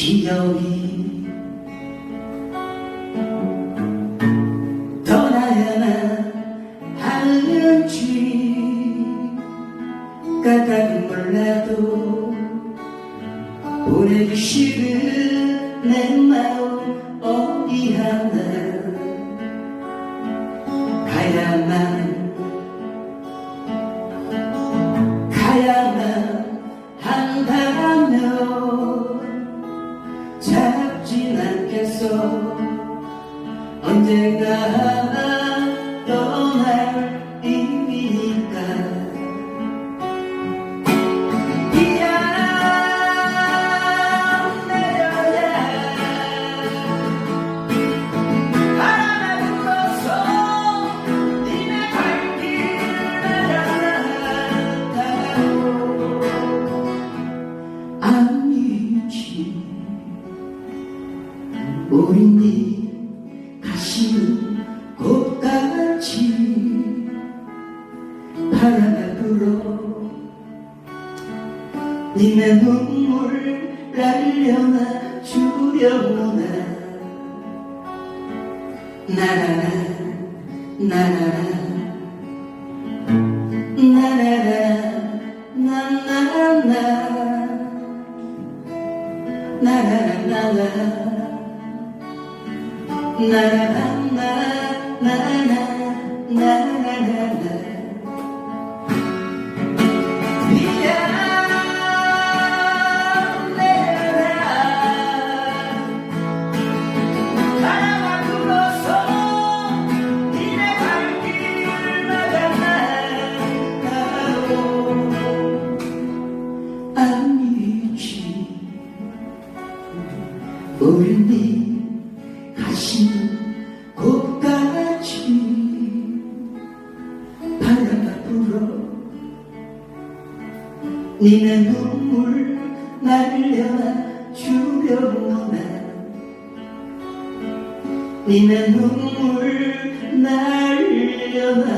기억이 떠나야만 하는지 까닭은 몰라도 보내기 싫은 내 마음 어디 하나 가야만 내가 하나 떠날 의미니까 미안 내려야 바람에 불어서 님의 발길을 따라가고. 아니지. 보이니 가시는 꽃같이 바람에 불어 니네 눈물 날려나 주려나 나나나 나나나 나나나 나나나 나나나 나 나나나 우린 네 니네 눈물 날려나 주려나 니네 눈물 날려나